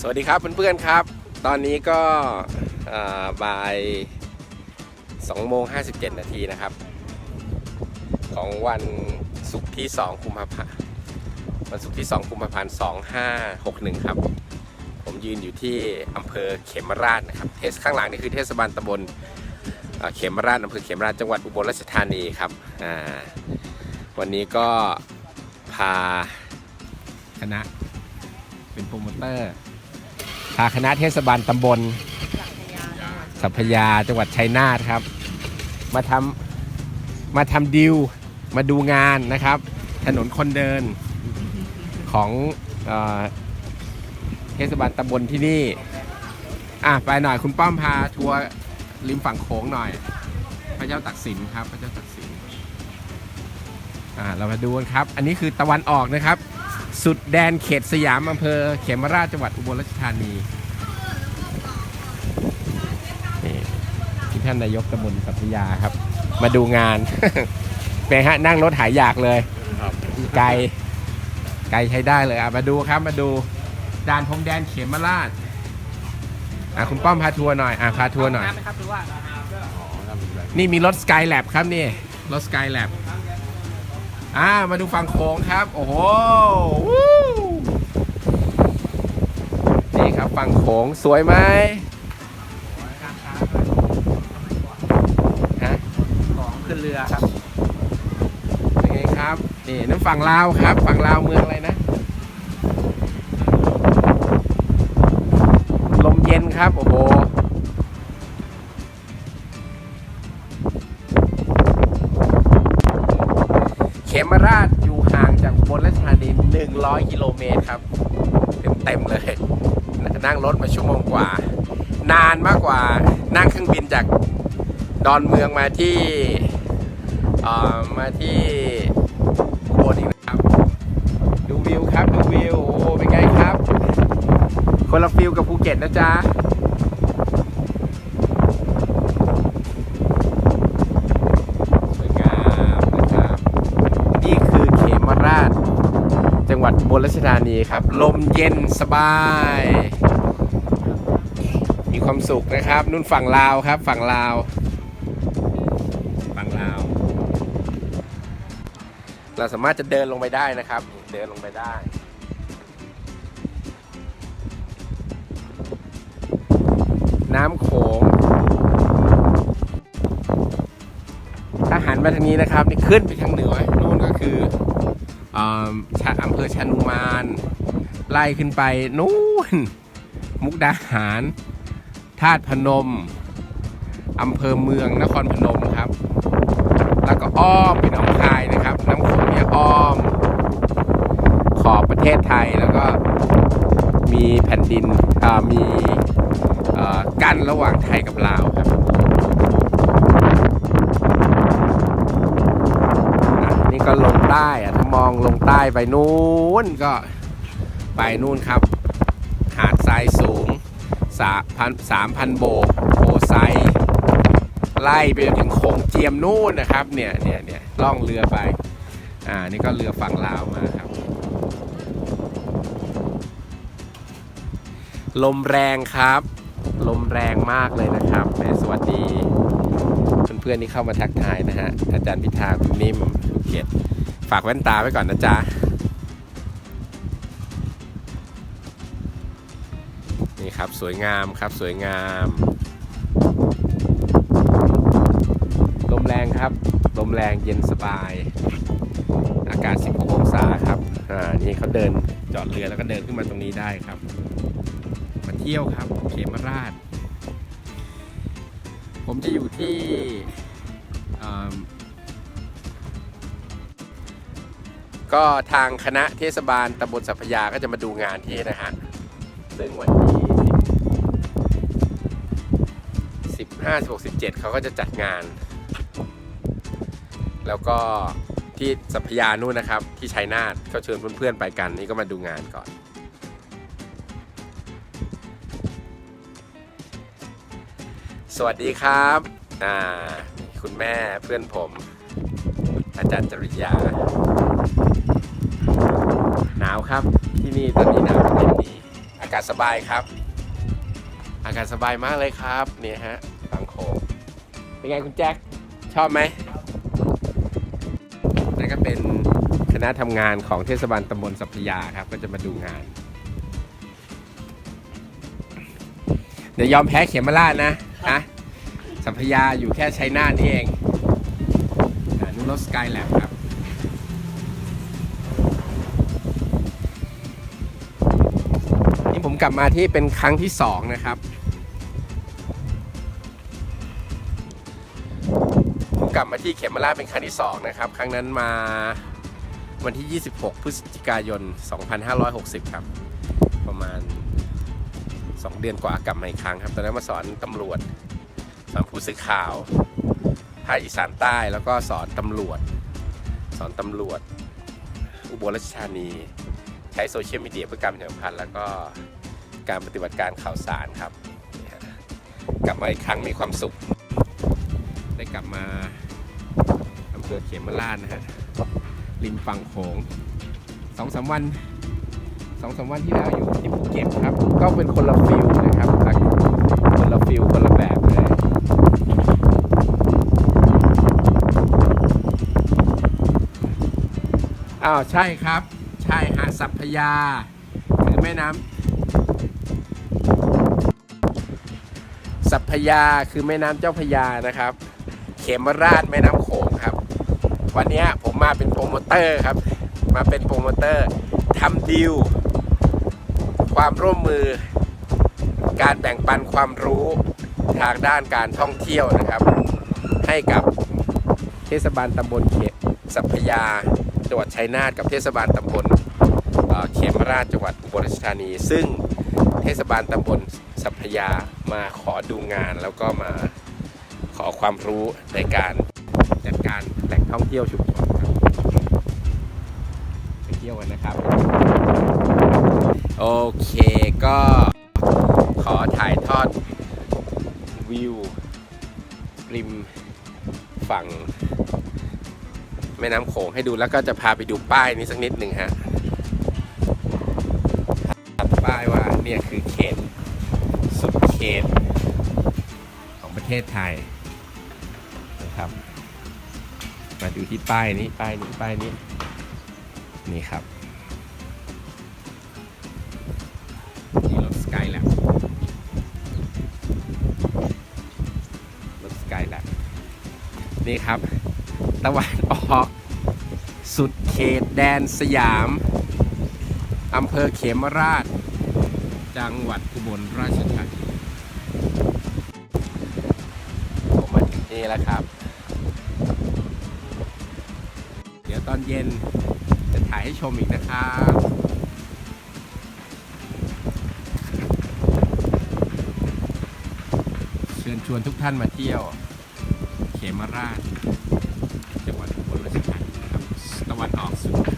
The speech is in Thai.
สวัสดีครับเพื่อนๆครับ ตอนนี้ก็บ่าย2โมง57 นาทีนะครับ ของวันศุกร์ที่2กุมภาพันธ์วันศุกร์ที่2กุมภาพันธ์2561 ครับ ผมยืนอยู่ที่อำเภอเขมราชนะครับเทสข้างหลังนี่คือเทศบาลตำบลเขมราชอำเภอเขมราชจังหวัดอุบลราชธานีครับวันนี้ก็พาคณะเป็นโปรโมเตอร์าคณะเทศบาลตำบลสัพพยาจังหวัดชัยนาทครับ มาทำมาทำดิวมาดูงานนะครับ ถนนคนเดินของเออเทศบาลตำบลที่นี่ อะไปหน่อยคุณป้อมพาทัวร์ริมฝั่งโขงหน่อย พระเจ้าตักสินครับ พระเจ้าตักสินอ่าเรามาดูกันครับ อันนี้คือตะวันออกนะครับ สุดแดนเขตสยามอำเภอเขมราชจังหวัดอุบลราชธานีนี่ที่ท่านนายกตำบลสัพพยาครับ มาดูงาน เป็นฮะนั่งรถหายอยากเลยครับไกลไกลใช้ได้เลยอะมาดูครับมาดูด่านพรมแดนเขมราชอะคุณป้อมพาทัวร์หน่อยอะพาทัวร์หน่อยน้ำไหมครับหรือว่านี่มีรถสกายแลบครับนี่รถสกายแลบ อ่ามาดูฝั่งโค้งครับ โอ้โหวู้นี่ครับฝั่งโค้งสวยไหมฮะของขึ้นเรือครับเป็นไงครับนี่นั่นฝั่งลาวครับ ฝั่งลาวเมืองอะไรนะ ลมเย็นครับ โอ้โห มราชอยู่ห่างจากบนราชธานี100 กิโลเมตรครับ เต็มๆเลยนั่งรถมาชั่วโมงกว่า นานมากกว่านั่งเครื่องบินจากดอนเมืองมาที่เอ่อมาที่อุบนอีกนะครับ ดูวิวครับ ดูวิว โอ้เป็นไงครับ คนละฟิลกับภูเก็ตนะจ๊ะ งหวัดอุบลราชธานีครับ ลมเย็นสบาย มีความสุขนะครับนุ่นฝั่งลาวครับ ฝั่งลาว ฝั่งลาว เราสามารถจะเดินลงไปได้นะครับ เดินลงไปได้น้ำโขง ถ้าหันมาทางนี้นะครับ นี่ขึ้นไปทางเหนือนู่นก็ อำเภอชานุมานไล่ขึ้นไปนู่น มุกดาหารธาตุพนมอำเภอเมืองนครพนมครับ แล้วก็อ้อมไปหนองคายนะครับ น้ำโขงเนี่ยอ้อม ขอบประเทศไทยแล้วก็มีแผ่นดินมีกั้นระหว่างไทยกับลาวครับนี่ก็ลงใต้อะถ้ามองล ใต้ไปนู้นก็ไปนู่นครับ หาดทรายสูงสามพันสามพันโบกโพไซไล่ไปจนถึงโขงเจียมนู่นนะครับเนี่ยเนี่ยเนี่ยล่องเรือไปอ่านี่ก็เรือฝั่งลาวมาครับ ลมแรงครับ ลมแรงมากเลยนะครับแหมสวัสดี เพื่อนๆที่เข้ามาทักทายนะฮะอาจารย์พิธาคุณนิ่มภูเก็ต ฝากแว่นตาไว้ก่อนนะจ๊ะนี่ครับสวยงามครับสวยงามลมแรงครับลมแรงเย็นสบาย อากาศ 16 องศาครับอ่านี่เขาเดินจอดเรือแล้วก็เดินขึ้นมาตรงนี้ได้ครับมาเที่ยวครับเขมราช ผมจะอยู่ที่ ก็ทางคณะเทศบาลตำบลสัพยาก็จะมาดูงานที่นี่นะฮะซึ่งวันที่15 16 17เขาก็จะจัดงาน แล้วก็ที่สัพยานู่นนะครับ ที่ชัยนาทก็เชิญเพื่อนๆไปกันนี่ก็มาดูงานก่อน สวัสดีครับอ่าคุณแม่เพื่อนผม อาจารย์จริยาาวครับ ที่นี่ตอนนี้หนาวเป็นเย็นดีากาศสบายครับ อากาศสบายมากเลยครับเนี่ยฮะฝั่งโขงเป็นไงคุณแจ็คชอบไหมนั่นก็เป็นคณะทำงานของเทศบาลตำบลสัพยาครับ ก็จะมาดูงาน เดี๋ยวยอมแพ้เขมราชนะนะสัพยาอยู่แค่ชัยนาทนี่เองนุ่นรถสกายแลบครับ กลับมาที่เป็นครั้งที่สองนะครับผมกลับมาที่เขมราชเป็นครั้งที่สองนะครับ ครั้งนั้นมาวันที่ 26 พฤศจิกายน 2560 ครับ ประมาณ 2 เดือนกว่ากลับมาอีกครั้งครับ ตอนนั้นมาสอนตำรวจ สอนผู้สื่อข่าวภาคอีสานใต้แล้วก็สอนตำรวจ สอนตำรวจ อุบลราชธานี ใช้โซเชียลมีเดียเพื่อการประชาสัมพันธ์แล้วก็ การปฏิบัติการข่าวสารครับ กลับมาอีกครั้งมีความสุข ได้กลับมาอำเภอเขมราชนะฮะริมฝั่งโขงสองสามวันสองสามวันที่แล้วอยู่ที่ภูเก็ตครับ ก็เป็นคนละฟิลนะครับคนละฟิลคนละแบบเลยอ้าวใช่ครับ ใช่หาดสัพพยาคือแม่น้ำ พพยาคือแม่น้ำเจ้าพระยานะครับ เขมราชแม่น้ำโขงครับ วันนี้ผมมาเป็นโปรโมเตอร์ครับ มาเป็นโปรโมเตอร์ทำดีลความร่วมมือ การแบ่งปันความรู้ทางด้านการท่องเที่ยวนะครับ ให้กับเทศบาลตำบลเขตสัพพยาจังหวัดชัยนาทกับเทศบาลตำบลเอ่อเขมราชจังหวัดอุบลราชธานี ซึ่งเทศบาลตำบล สัพพยามาขอดูงานแล้วก็มาขอความรู้ในการจัดการแหล่งท่องเที่ยวชุมชนครับไปเที่ยวกันนะครับ โอเคก็ขอถ่ายทอดวิวริมฝั่งแม่น้ำโขงให้ดูแล้วก็จะพาไปดูป้ายนี้สักนิดหนึ่งฮะ ป้ายว่าเนี่ยคือเขต สุดเขตของประเทศไทยนะครับ มาดูที่ป้ายนี้ป้ายนี้ป้ายนี้นี่ครับนี่รถสกายแลบรถสกายแลบนี่ครับ ตะวันออก สุดเขตแดนสยามอำเภอเขมราช จังหวัดอุบลราชธานีผมมาถึงนี่แล้วครับ เดี๋ยวตอนเย็นจะถ่ายให้ชมอีกนะครับเชิญชวนทุกท่านมาเที่ยว เขมราชจังหวัดอุบลราชธานีนะครับตะวันออกสุด